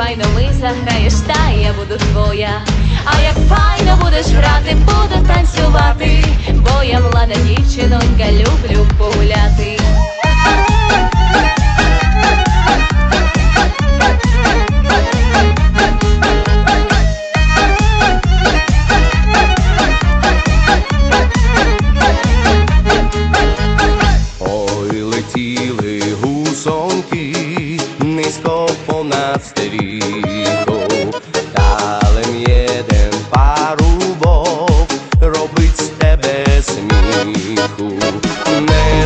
файно ми заграєш, та я буду твоя. А як файно будеш грати, буду танцювати, бо я млада дівчинонька, люблю погуляти.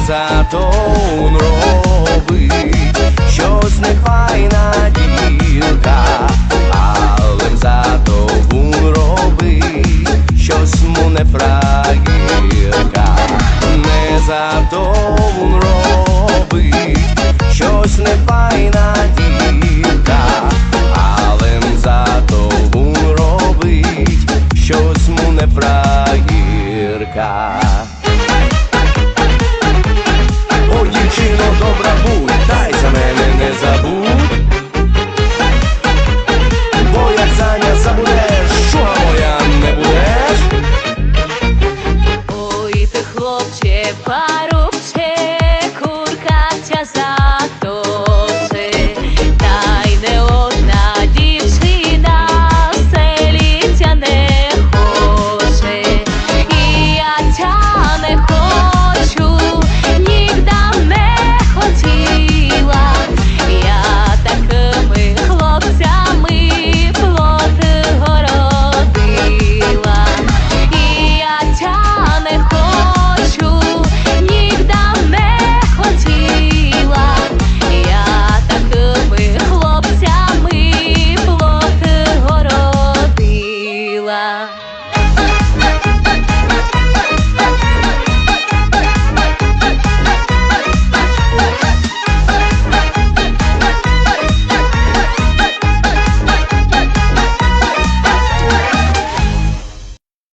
зато он робить щось нехайна ділка, але зато он робить щось му не фрагірка, не зато